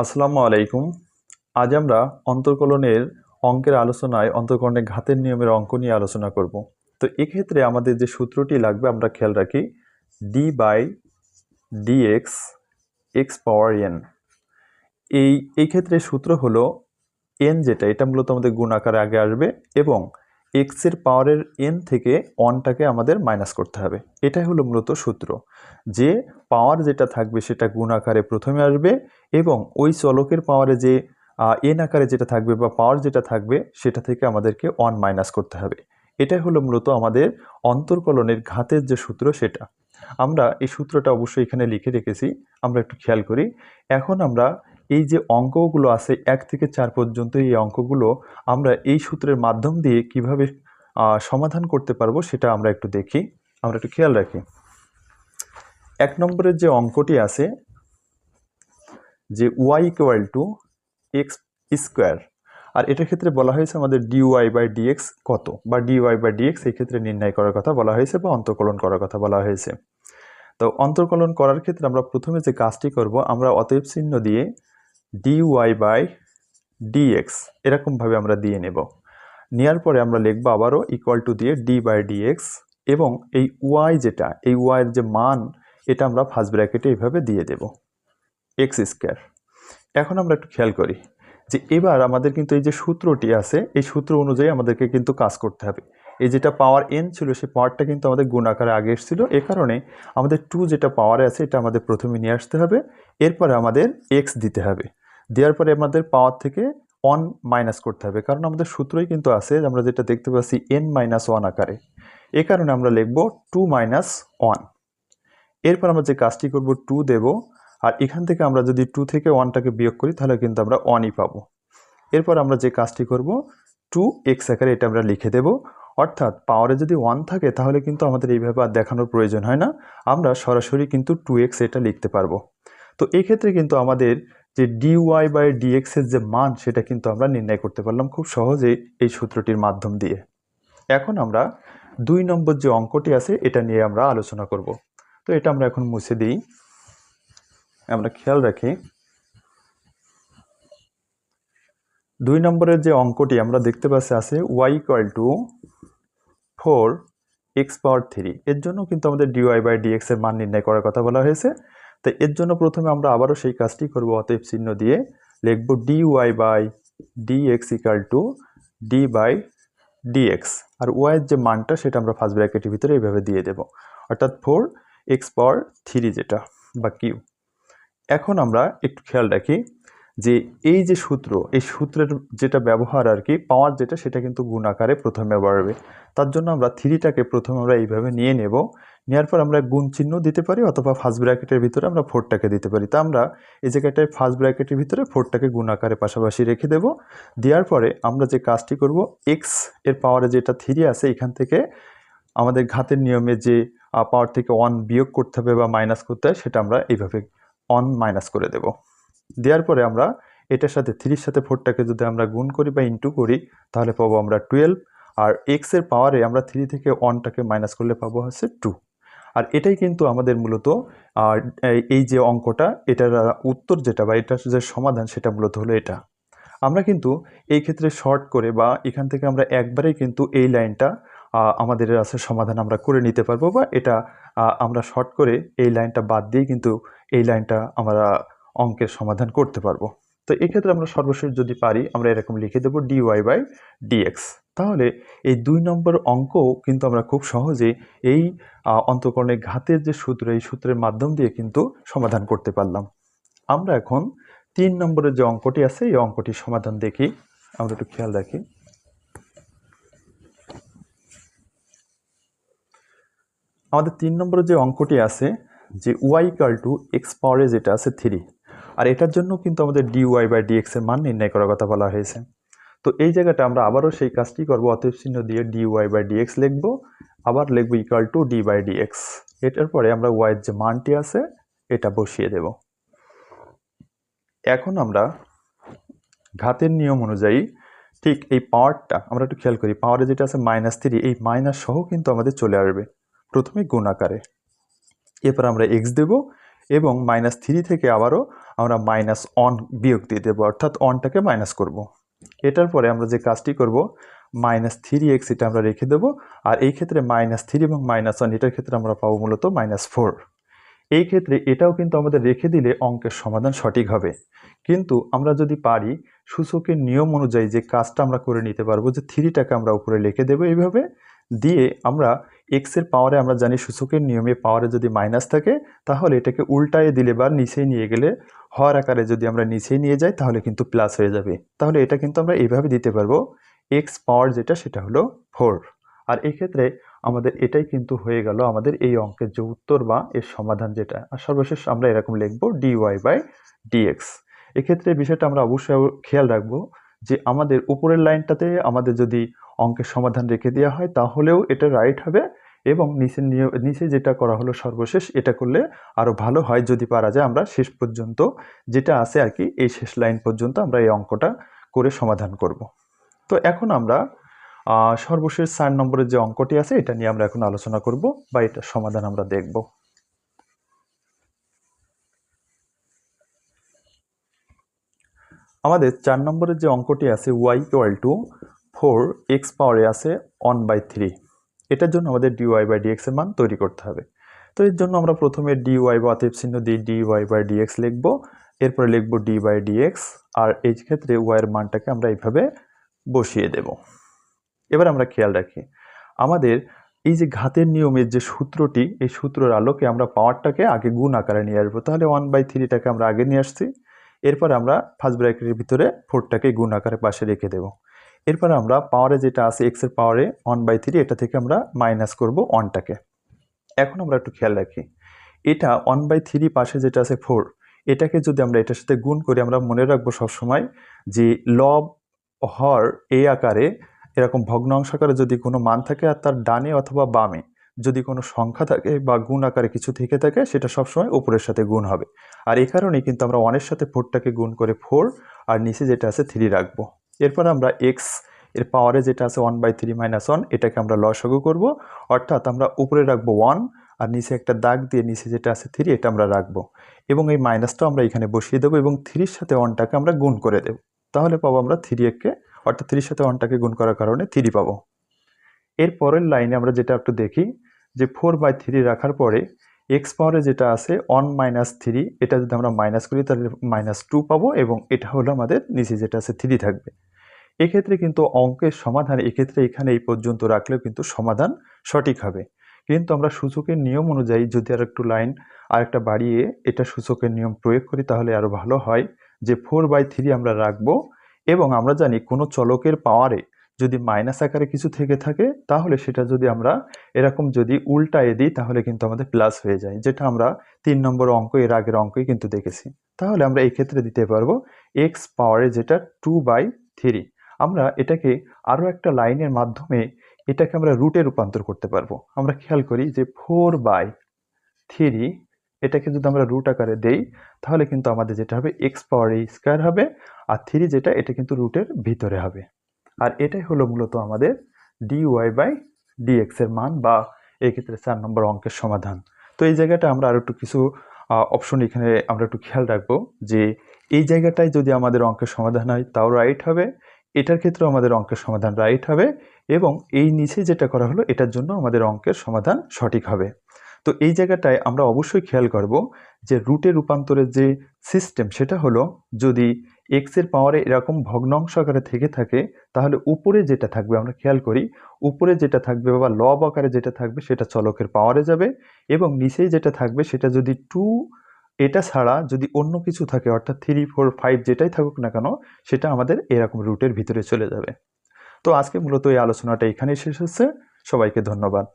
আসসালামু আলাইকুম। আজ আমরা অন্তর্কলনের অঙ্কের আলোচনায় অন্তর্কলনের ঘাতের নিয়মের অঙ্ক নিয়ে আলোচনা করব। তো এক্ষেত্রে আমাদের যে সূত্রটি লাগবে আমরা খেয়াল রাখি d by dx x power n এই এই ক্ষেত্রে সূত্র হলো এন যেটা, এটা মূলত আমাদের গুণ আকারে আগে আসবে এবং এক্সের পাওয়ারের এন থেকে অনটাকে আমাদের মাইনাস করতে হবে। এটাই হলো মূলত সূত্র। যে পাওয়ার যেটা থাকবে সেটা গুণ আকারে প্রথমে আসবে এবং ওই চলকের পাওয়ারে যে এন আকারে যেটা থাকবে বা পাওয়ার যেটা থাকবে সেটা থেকে আমাদেরকে অন মাইনাস করতে হবে। এটাই হলো মূলত আমাদের অন্তর্কলনের ঘাতের যে সূত্র সেটা। আমরা এই সূত্রটা অবশ্যই এখানে লিখে রেখেছি। আমরা একটু খেয়াল করি। এখন আমরা এই যে অঙ্কগুলো আছে, এক থেকে চার পর্যন্ত এই অঙ্কগুলো আমরা এই সূত্রের মাধ্যম দিয়ে কীভাবে সমাধান করতে পারব সেটা আমরা একটু দেখি। আমরা একটু খেয়াল রাখি। এক নম্বরের যে অঙ্কটি আছে, যে y equal to x square আর এটার ক্ষেত্রে বলা হয়েছে আমাদের ডিওয়াই বাই ডিএক্স কত, বা ডিওয়াই বাই ডিএক্স এই ক্ষেত্রে নির্ণয় করার কথা বলা হয়েছে বা অন্তর্কলন করার কথা বলা হয়েছে। তো অন্তর্কলন করার ক্ষেত্রে আমরা প্রথমে যে কাজটি করব, আমরা অতএব চিহ্ন দিয়ে ডিওয়াই বাই ডিএক্স এরকমভাবে আমরা দিয়ে নেব। নেওয়ার পরে আমরা লিখব আবারও ইকুয়াল টু দিয়ে ডি বাই ডিএক্স এবং এই ওয়াই যেটা, এই ওয়াইয়ের যে মান, এটা আমরা ফার্স্ট ব্র্যাকেটে এইভাবে দিয়ে দেব। এক্স স্কোয়ার এখন আমরা একটু খেয়াল করি যে এবার আমাদের কিন্তু এই যে সূত্রটি আছে, এই সূত্র অনুযায়ী আমাদেরকে কিন্তু কাজ করতে হবে। এই যেটা পাওয়ার এন ছিল সেই পাওয়ারটা কিন্তু আমাদের গুণ আকারে আগে এসেছিল। এ কারণে আমাদের টু যেটা পাওয়ারে আছে, এটা আমাদের প্রথমে নিয়ে আসতে হবে। এরপরে আমাদের এক্স দিতে হবে। দেওয়ার পরে আমাদের পাওয়ার থেকে ওয়ান মাইনাস করতে হবে। কারণ আমাদের সূত্রই কিন্তু আছে আমরা যেটা দেখতে পাচ্ছি এন মাইনাস ওয়ান আকারে। এ কারণে আমরা লিখব টু মাইনাস ওয়ান এরপর আমরা যে কাজটি করব টু দেব। আর এখান থেকে আমরা যদি টু থেকে ওয়ানটাকে বিয়োগ করি, তাহলে কিন্তু আমরা ওয়ানই পাবো। এরপর আমরা যে কাজটি করব টু এক্স আকারে এটা আমরা লিখে দেব। অর্থাৎ পাওয়ারে যদি ওয়ান থাকে, তাহলে কিন্তু আমাদের এইভাবে আর দেখানোর প্রয়োজন হয় না। আমরা সরাসরি কিন্তু টু এক্স এটা লিখতে পারব। তো এই ক্ষেত্রে কিন্তু আমাদের যে ডিওয়াই বাই ডিএক্স এর যে মান, সেটা কিন্তু আমরা নির্ণয় করতে পারলাম খুব সহজেই এই সূত্রটির মাধ্যম দিয়ে। এখন আমরা দুই নম্বর যে অঙ্কটি আছে, এটা নিয়ে আমরা আলোচনা করব। তো এটা আমরা এখন মুছে দিই। আমরা খেয়াল রাখি, দুই নম্বরের যে অঙ্কটি আমরা দেখতে পাচ্ছি আছে y equal to four x power three এর জন্য কিন্তু আমাদের ডিওয়াই বাই ডিএক্স এর মান নির্ণয় করার কথা বলা হয়েছে। তো এর জন্য প্রথমে আমরা আবারও সেই কাজটি করব, অতএব চিহ্ন দিয়ে লিখব dy by dx equal to d by dx আর ওয়াইয়ের যে মানটা সেটা আমরা ফার্স্ট ব্র্যাকেটের ভিতরে এইভাবে দিয়ে দেব। অর্থাৎ ফোর এক্স পাওয়ার থ্রি যেটা বা কিউ এখন আমরা একটু খেয়াল রাখি যে এই যে সূত্র, এই সূত্রের যেটা ব্যবহার আর কি পাওয়ার যেটা, সেটা কিন্তু গুণ আকারে প্রথমে বাড়বে। তার জন্য আমরা থ্রিটাকে প্রথমে আমরা এইভাবে নিয়ে নেব। নেওয়ার পর আমরা গুণ চিহ্ন দিতে পারি অথবা ফার্স্ট ব্র্যাকেটের ভিতরে আমরা ফোরটাকে দিতে পারি। তা আমরা এই জায়গাটায় ফার্স্ট ব্র্যাকেটের ভিতরে ফোরটাকে গুণ আকারে পাশাপাশি রেখে দেব। দেওয়ার পরে আমরা যে কাজটি করব এক্সের পাওয়ারে যেটা থ্রি আছে, এখান থেকে আমাদের ঘাতের নিয়মে যে পাওয়ার থেকে ওয়ান বিয়োগ করতে হবে বা মাইনাস করতে হয়, সেটা আমরা এইভাবে অন মাইনাস করে দেব। দেওয়ার পরে আমরা এটার সাথে থ্রির সাথে ফোরটাকে যদি আমরা গুণ করি বা ইন্টু করি, তাহলে পাবো আমরা টুয়েলভ আর এক্সের পাওয়ারে আমরা থ্রি থেকে ওয়ানটাকে মাইনাস করলে পাবো হচ্ছে টু আর এটাই কিন্তু আমাদের মূলত এই যে অঙ্কটা, এটার উত্তর যেটা বা এটার যে সমাধান সেটা মূলত হলো এটা। আমরা কিন্তু এই ক্ষেত্রে শর্ট করে বা এখান থেকে আমরা একবারেই কিন্তু এই লাইনটা আমাদের আছে সমাধান আমরা করে নিতে পারব বা এটা আমরা শর্ট করে এই লাইনটা বাদ দিয়ে কিন্তু এই লাইনটা আমরা অঙ্কের সমাধান করতে পারব। তো এক্ষেত্রে আমরা সর্বশেষ যদি পারি, আমরা এরকম লিখে দেবো ডিওয়াই বাই ডিএক্স তাহলে এই দুই নম্বর অঙ্কও কিন্তু আমরা খুব সহজে এই অন্তঃকরণের ঘাতের যে সূত্র, এই সূত্রের মাধ্যম দিয়ে কিন্তু সমাধান করতে পারলাম। আমরা এখন তিন নম্বরের যে অঙ্কটি আছে, এই অঙ্কটির সমাধান দেখি। আমরা একটু খেয়াল রাখি। আমাদের তিন নম্বরের যে অঙ্কটি আছে, যে ওয়াই কাল টু এক্স পাওয়ারে যেটা আছে থ্রি আর এটার জন্য কিন্তু আমাদের ডি ওয়াই বাই ডিএক্স এর মান নির্ণয় করার কথা বলা হয়েছে। তো এই জায়গাটা আমরা আবারও সেই কাজটি করব। অতএব চিহ্ন দিয়ে ডি ডিওয়াই বাই ডিএক্স লিখব, আবার লিখব equal to d by dx এটার পরে আমরা ওয়াইয়ের যে মানটি আছে, এটা বসিয়ে দেব। এখন আমরা ঘাতের নিয়ম অনুযায়ী ঠিক এই পাওয়ারটা, আমরা একটু খেয়াল করি, পাওয়ারে যেটা আছে মাইনাস থ্রি এই মাইনাস সহ কিন্তু আমাদের চলে আসবে প্রথমে গুণ আকারে। এরপর আমরা এক্স দেব এবং মাইনাস থ্রি থেকে আবারও আমরা মাইনাস অন বিয়োগ দিয়ে দেবো, অর্থাৎ অনটাকে মাইনাস করব। এটার পরে আমরা যে কাজটি করব মাইনাস থ্রি এক্স এটা আমরা রেখে দেবো, আর এই ক্ষেত্রে মাইনাস থ্রি এবং মাইনাস ওয়ান এটার ক্ষেত্রে আমরা পাবো মূলত মাইনাস ফোর এই ক্ষেত্রে এটাও কিন্তু আমাদের রেখে দিলে অঙ্কের সমাধান সঠিক হবে। কিন্তু আমরা যদি পারি, সূচকের নিয়ম অনুযায়ী যে কাজটা আমরা করে নিতে পারব, যে থ্রিটাকে আমরা উপরে লিখে দেবো এইভাবে, দিয়ে আমরা এক্সের পাওয়ারে আমরা জানি সূচকের নিয়মে পাওয়ারে যদি মাইনাস থাকে, তাহলে এটাকে উল্টায়ে দিলে বা নিচেই নিয়ে গেলে হওয়ার আকারে যদি আমরা নিচেই নিয়ে যাই, তাহলে কিন্তু প্লাস হয়ে যাবে। তাহলে এটা কিন্তু আমরা এইভাবে দিতে পারব। এক্স পাওয়ার যেটা, সেটা হলো ফোর আর এই ক্ষেত্রে আমাদের এটাই কিন্তু হয়ে গেল আমাদের এই অঙ্কের যে উত্তর বা এর সমাধান যেটা। আর সর্বশেষ আমরা এরকম লিখব ডিওয়াই বাই ডিএক্স এক্ষেত্রে বিষয়টা আমরা অবশ্যই খেয়াল রাখব যে আমাদের উপরের লাইনটাতে আমাদের যদি অঙ্কের সমাধান রেখে দেওয়া হয়, তাহলেও এটা রাইট হবে। এবং নিয়- নিচে যেটা করা হলো সর্বশেষ, এটা করলে আরও ভালো হয় যদি পারা যায় আমরা শেষ পর্যন্ত, যেটা আছে আর কি, এই শেষ লাইন পর্যন্ত আমরা এই অঙ্কটা করে সমাধান করব। তো এখন আমরা সর্বশেষ চার নম্বরের যে অঙ্কটি আছে, এটা নিয়ে আমরা এখন আলোচনা করব বা এটা সমাধান আমরা দেখব। আমাদের চার নম্বরের যে অঙ্কটি আছে y equal to four x পাওয়ারে আছে ওয়ান বাই থ্রি এটার জন্য আমাদের ডিওয়াই বাই ডিএক্স এর মান তৈরি করতে হবে। তো এর জন্য আমরা প্রথমে ডিওয়াই বা অতএব চিহ্ন দিয়ে ডিওয়াই বাই ডিএক্স লিখব, এরপরে লিখব ডি বাই ডিএক্স আর এই ক্ষেত্রে ওয়াইয়ের মানটাকে আমরা এইভাবে বসিয়ে দেব। এবার আমরা খেয়াল রাখি, আমাদের এই যে ঘাতের নিয়মের যে সূত্রটি, এই সূত্রের আলোকে আমরা পাওয়ারটাকে আগে গুণ আকারে নিয়ে আসব। তাহলে ওয়ান বাই থ্রিটাকে আমরা আগে নিয়ে আসছি, এরপর আমরা ফার্স্ট ব্র্যাকেটের ভিতরে ফোরটাকে গুণ আকারে পাশে রেখে দেব। এরপর আমরা পাওয়ারে যেটা আছে এক্সের পাওয়ারে ওয়ান বাই থ্রি এটা থেকে আমরা মাইনাস করব ওয়ানটাকে এখন আমরা একটু খেয়াল রাখি, এটা ওয়ান বাই থ্রি পাশে যেটা আছে ফোর এটাকে যদি আমরা এটার সাথে গুণ করি আমরা মনে রাখব সবসময় যে লব হর এই আকারে এরকম ভগ্নাংশ আকারে যদি কোনো মান থাকে আর তার ডানে অথবা বামে যদি কোনো সংখ্যা থাকে বা গুণ আকারে কিছু থেকে থাকে, সেটা সবসময় উপরের সাথে গুণ হবে। আর এই কারণেই কিন্তু আমরা ওয়ানের সাথে ফোরটাকে গুণ করে ফোর আর নিচে যেটা আছে থ্রি রাখব। এরপর আমরা এক্সের পাওয়ারে যেটা আছে one by three minus one এটাকে আমরা লসাগু করব। অর্থাৎ আমরা উপরে রাখব ওয়ান আর নিচে একটা দাগ দিয়ে নিচে যেটা আছে থ্রি এটা আমরা রাখব। এবং এই মাইনাসটাও আমরা এখানে বসিয়ে দেবো এবং থ্রির সাথে ওয়ানটাকে আমরা গুণ করে দেব। তাহলে পাবো আমরা থ্রি একে অর্থাৎ থ্রির সাথে ওয়ানটাকে গুণ করার কারণে থ্রি পাবো। এর পরের লাইনে আমরা যেটা একটু দেখি, যে ফোর বাই থ্রি রাখার পরে এক্স পাওয়ারে যেটা আছে ওয়ান মাইনাস থ্রি এটা যদি আমরা মাইনাস করি তাহলে মাইনাস টু পাবো এবং এটা হলো আমাদের নিচে যেটা আছে থ্রি থাকবে। এক্ষেত্রে কিন্তু অঙ্কের সমাধান এক্ষেত্রে এখানে এই পর্যন্ত রাখলেও কিন্তু সমাধান সঠিক হবে। কিন্তু আমরা সূচকের নিয়ম অনুযায়ী যদি আর একটু লাইন আর একটা বাড়িয়ে এটা সূচকের নিয়ম প্রয়োগ করি তাহলে আরও ভালো হয় যে ফোর বাই থ্রি আমরা রাখব এবং আমরা জানি কোনো চলকের পাওয়ারে যদি মাইনাস আকারে কিছু থেকে থাকে তাহলে সেটা যদি আমরা এরকম যদি উল্টায়ে দিই তাহলে কিন্তু আমাদের প্লাস হয়ে যায়, যেটা আমরা তিন নম্বর অঙ্ক এর আগের অঙ্কই কিন্তু দেখেছি। তাহলে আমরা এই ক্ষেত্রে দিতে পারব এক্স পাওয়ারে যেটা টু বাই থ্রি আমরা এটাকে আরও একটা লাইনের মাধ্যমে এটাকে আমরা রুটে রূপান্তর করতে পারব। আমরা খেয়াল করি যে ফোর বাই থ্রি এটাকে যদি আমরা রুট আকারে দেই, তাহলে কিন্তু আমাদের যেটা হবে এক্স পাওয়ার এই স্কোয়ার হবে, আর থ্রি যেটা, এটা কিন্তু রুটের ভিতরে হবে। আর এটাই হলো মূলত আমাদের ডি ওয়াই বাই ডিএক্স এর মান বা এই ক্ষেত্রে চার নম্বর অঙ্কের সমাধান। তো এই জায়গাটা আমরা আরও একটু কিছু অপশন এখানে আমরা একটু খেয়াল রাখব যে এই জায়গাটায় যদি আমাদের অঙ্কের সমাধান হয়, তাও রাইট হবে। এটার ক্ষেত্রেও আমাদের অঙ্কের সমাধান রাইট হবে এবং এই নিচে যেটা করা হলো, এটার জন্য আমাদের অঙ্কের সমাধান সঠিক হবে। তো এই জায়গাটায় আমরা অবশ্যই খেয়াল করব যে রুটে রূপান্তরের যে সিস্টেম সেটা হলো, যদি এক্সের পাওয়ারে এরকম ভগ্নাংশ আকারে থেকে থাকে, তাহলে উপরে যেটা থাকবে আমরা খেয়াল করি, উপরে যেটা থাকবে বা লব আকারে যেটা থাকবে সেটা চলকের পাওয়ারে যাবে এবং নিচেই যেটা থাকবে সেটা যদি টু এটা ছাড়া যদি অন্য কিছু থাকে, অর্থাৎ থ্রি ফোর ফাইভ যেটাই থাকুক না কেন, সেটা আমাদের এরকম রুটের ভিতরে চলে যাবে। তো আজকে মূলত এই আলোচনাটা এখানেই শেষ হচ্ছে। সবাইকে ধন্যবাদ।